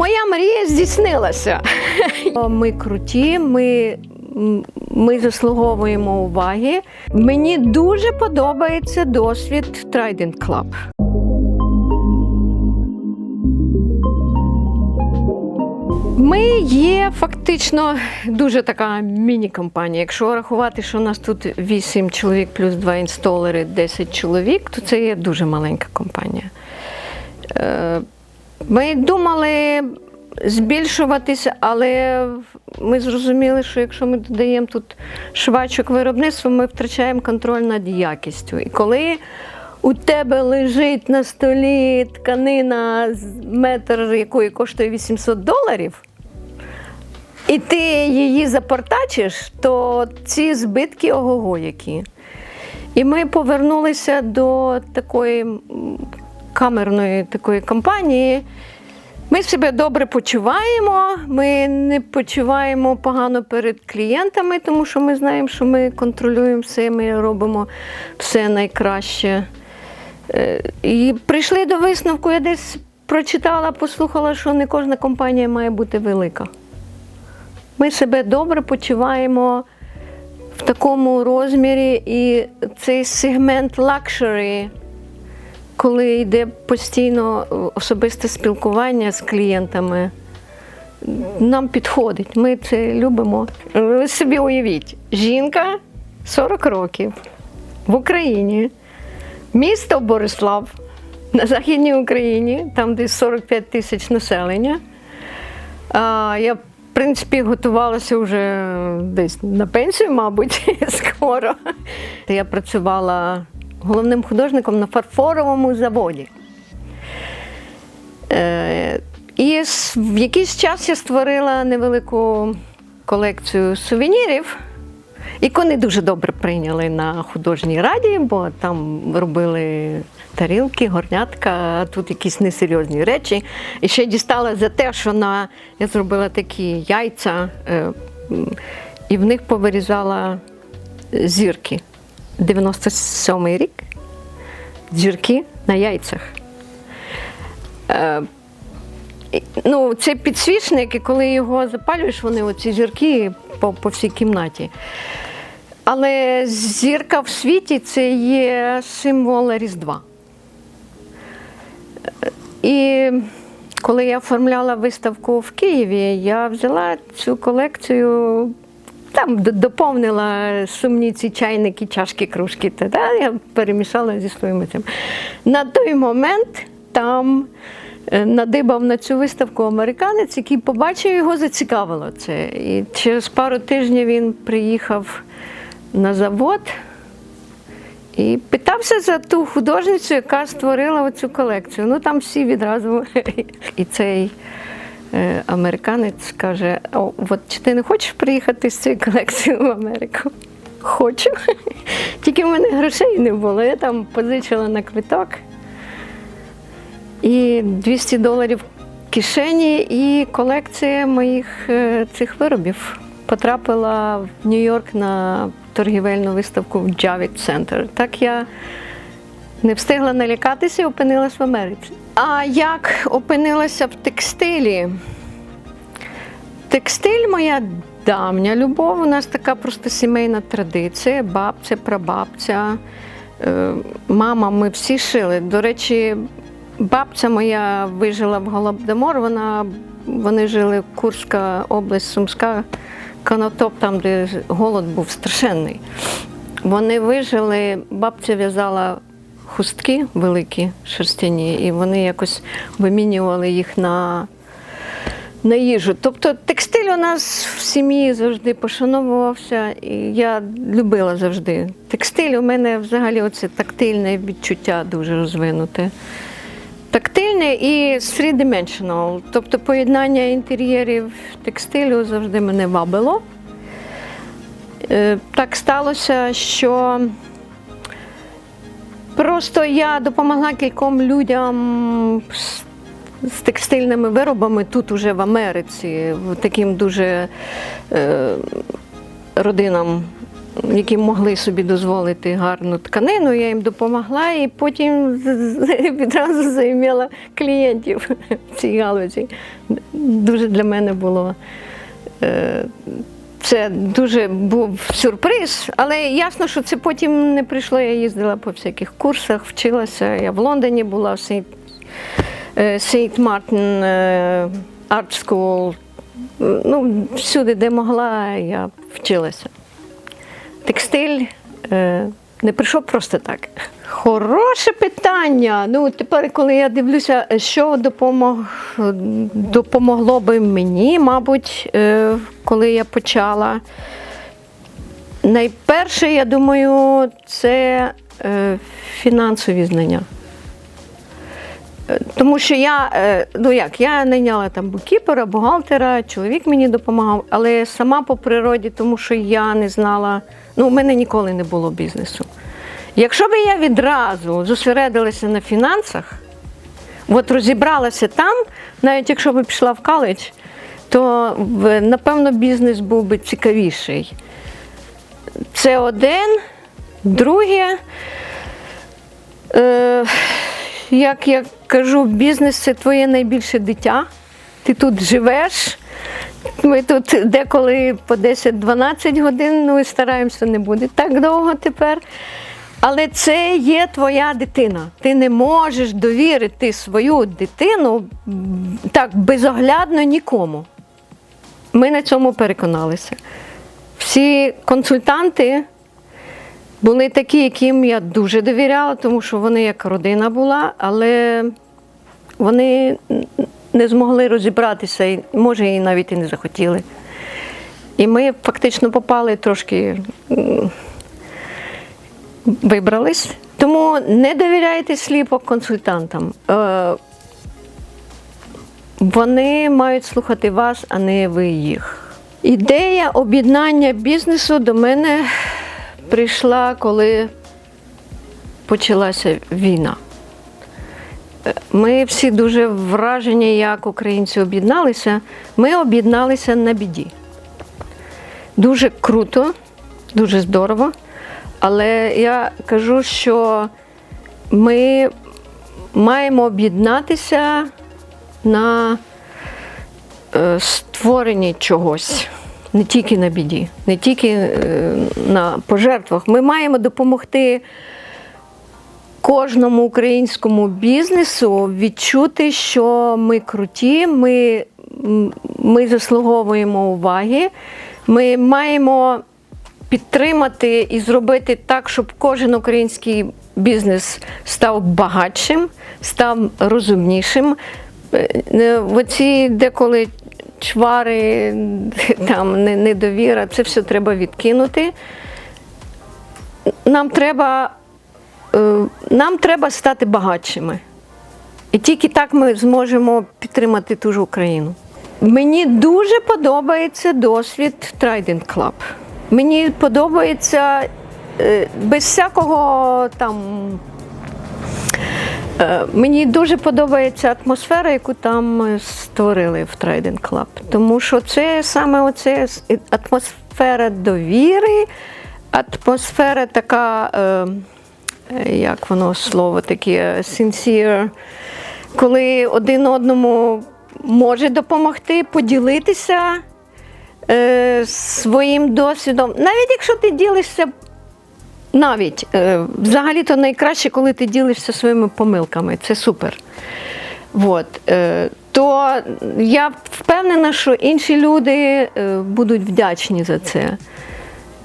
Моя мрія здійснилася. Ми круті, ми, ми заслуговуємо уваги. Мені дуже подобається досвід Trident Club. Ми є фактично дуже така міні-компанія. Якщо рахувати, що у нас тут 8 чоловік плюс 2 інсталери, 10 чоловік, то це є дуже маленька компанія. Ми думали збільшуватися, але ми зрозуміли, що якщо ми додаємо тут швачок виробництва, ми втрачаємо контроль над якістю. І коли у тебе лежить на столі тканина метр, якої коштує 800 доларів, і ти її запортачиш, то ці збитки ого-го які. І ми повернулися до такої камерної такої компанії. Ми себе добре почуваємо, ми не почуваємо погано перед клієнтами, тому що ми знаємо, що ми контролюємо все, ми робимо все найкраще. Е, І прийшли до висновку, я десь прочитала, послухала, що не кожна компанія має бути велика. Ми себе добре почуваємо в такому розмірі, і цей сегмент лакшері, коли йде постійно особисте спілкування з клієнтами, нам підходить. Ми це любимо. Ви собі уявіть, жінка 40 років в Україні, місто Борислав на Західній Україні, там десь 45 тисяч населення. Я, в принципі, готувалася вже десь на пенсію, мабуть, скоро. Я працювала головним художником на фарфоровому заводі. Е, і в якийсь час я створила невелику колекцію сувенірів, яку не дуже добре прийняли на художній раді, бо там робили тарілки, горнятка, а тут якісь несерйозні речі. І ще дістала за те, що на я зробила такі яйця, е, і в них повирізала зірки. 97-й рік. Зірки на яйцях. Е, Ну, це підсвічник, і коли його запалюєш, вони оці зірки по, по всій кімнаті. Але зірка в світі це є символ Різдва. І коли я оформляла виставку в Києві, я взяла цю колекцію, там доповнила сумні ці чайники, чашки, кружки. Та, та, я перемішала зі своїми цим. На той момент там е, надибав на цю виставку американець, який побачив його, зацікавило це. І через пару тижнів він приїхав на завод. І питався за ту художницю, яка створила оцю колекцію. Ну там всі відразу. І цей американець каже: О, от чи ти не хочеш приїхати з цією колекцією в Америку? Хочу. Тільки в мене грошей не було. Я там позичила на квиток. І 200 доларів в кишені, і колекція моїх е, цих виробів потрапила в Нью-Йорк на торгівельну виставку в Javits Center. Так я не встигла налякатися і опинилась в Америці. А як опинилася в текстилі? Текстиль моя давня любов. У нас така просто сімейна традиція, бабця, прабабця. Е, Мама, ми всі шили. До речі, бабця моя вижила в Голодомор, вона, вони жили в Курська область, Сумська, Конотоп, там, де голод був страшенний. Вони вижили, бабця в'язала хустки великі, шерстяні, і вони якось вимінювали їх на, на їжу. Тобто текстиль у нас в сім'ї завжди пошановувався, і я любила завжди. Текстиль у мене взагалі оце тактильне відчуття дуже розвинуте. Тактильне і three-dimensional, тобто поєднання інтер'єрів текстилю завжди мене вабило. Е, Так сталося, що просто я допомогла кільком людям з, текстильними виробами тут, уже в Америці, таким дуже е, родинам які могли собі дозволити гарну тканину, я їм допомогла і потім відразу займала клієнтів в цій галузі. Дуже для мене було. е, Це дуже був сюрприз, але ясно, що це потім не прийшло. Я їздила по всяких курсах, вчилася. Я в Лондоні була в Сейнт, Мартін Арт School. Ну, всюди, де могла, я вчилася. Текстиль е, не прийшов просто так. Хороше питання. Ну, тепер, коли я дивлюся, що допомог, допомогло би мені, мабуть, е, коли я почала. Найперше, я думаю, це е, фінансові знання. Тому що я, е, ну як, я найняла там букіпера, бухгалтера, чоловік мені допомагав, але сама по природі, тому що я не знала, ну, у мене ніколи не було бізнесу. Якщо б я відразу зосередилася на фінансах, от розібралася там, навіть якщо б пішла в коледж, то напевно бізнес був би цікавіший. Це один. Друге, е, як я кажу, бізнес це твоє найбільше дитя. Ти тут живеш. Ми тут деколи по 10-12 годин, ну і стараємося не буде так довго тепер. Але це є твоя дитина. Ти не можеш довірити свою дитину так безоглядно нікому. Ми на цьому переконалися. Всі консультанти були такі, яким я дуже довіряла, тому що вони як родина була, але вони не змогли розібратися, і, може, і навіть і не захотіли. І ми фактично попали трошки, вибрались. Тому не довіряйте сліпо консультантам. Е, Вони мають слухати вас, а не ви їх. Ідея об'єднання бізнесу до мене прийшла, коли почалася війна. Ми всі дуже вражені, як українці об'єдналися. Ми об'єдналися на біді. Дуже круто, дуже здорово. Але я кажу, що ми маємо об'єднатися на е, створенні чогось, не тільки на біді, не тільки е, на пожертвах. Ми маємо допомогти кожному українському бізнесу відчути, що ми круті, ми, ми заслуговуємо уваги, ми маємо підтримати і зробити так, щоб кожен український бізнес став багатшим, став розумнішим. Е, Оці деколи чвари, там недовіра, це все треба відкинути. Нам треба, нам треба стати багатшими. І тільки так ми зможемо підтримати ту ж Україну. Мені дуже подобається досвід Trident Club. Мені подобається е, без всякого там. е, Мені дуже подобається атмосфера, яку там е, створили в Trident Club. Тому що це саме оце атмосфера довіри, атмосфера така, е, е, як воно слово таке, sincere, коли один одному може допомогти, поділитися е, своїм досвідом. Навіть якщо ти ділишся, навіть е, взагалі-то найкраще, коли ти ділишся своїми помилками. Це супер. От, е, то я впевнена, що інші люди е, будуть вдячні за це.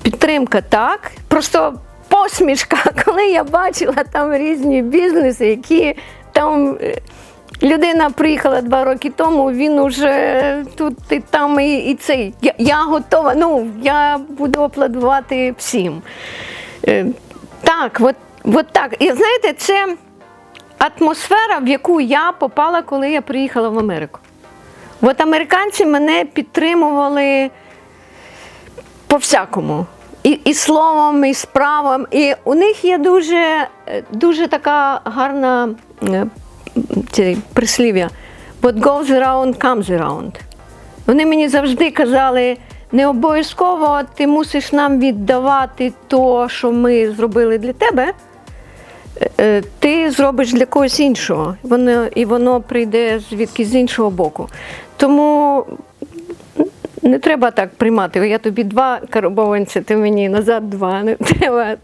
Підтримка так. Просто посмішка, коли я бачила там різні бізнеси, які там. е, Людина приїхала два роки тому, він уже тут і там, і, і цей. Я, я готова. Ну, я буду аплодувати всім. Е, так, от, от так. І знаєте, це атмосфера, в яку я попала, коли я приїхала в Америку. От американці мене підтримували по-всякому. І, і словом, і справом. І у них є дуже, дуже така гарна е, це прислів'я. What goes around, comes around. Вони мені завжди казали, Не обов'язково ти мусиш нам віддавати то, що ми зробили для тебе. Е, Ти зробиш для когось іншого, воно, і воно прийде звідки з іншого боку. Тому не треба так приймати. Я тобі два карбованці, ти мені назад два. Не треба.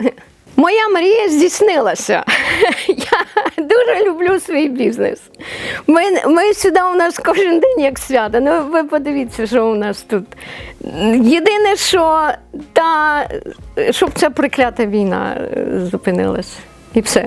Моя мрія здійснилася. Я дуже люблю свій бізнес. Ми, ми сюди у нас кожен день як свято. Ну ви подивіться, що у нас тут. Єдине, що та, щоб ця приклята війна е, зупинилась. І все.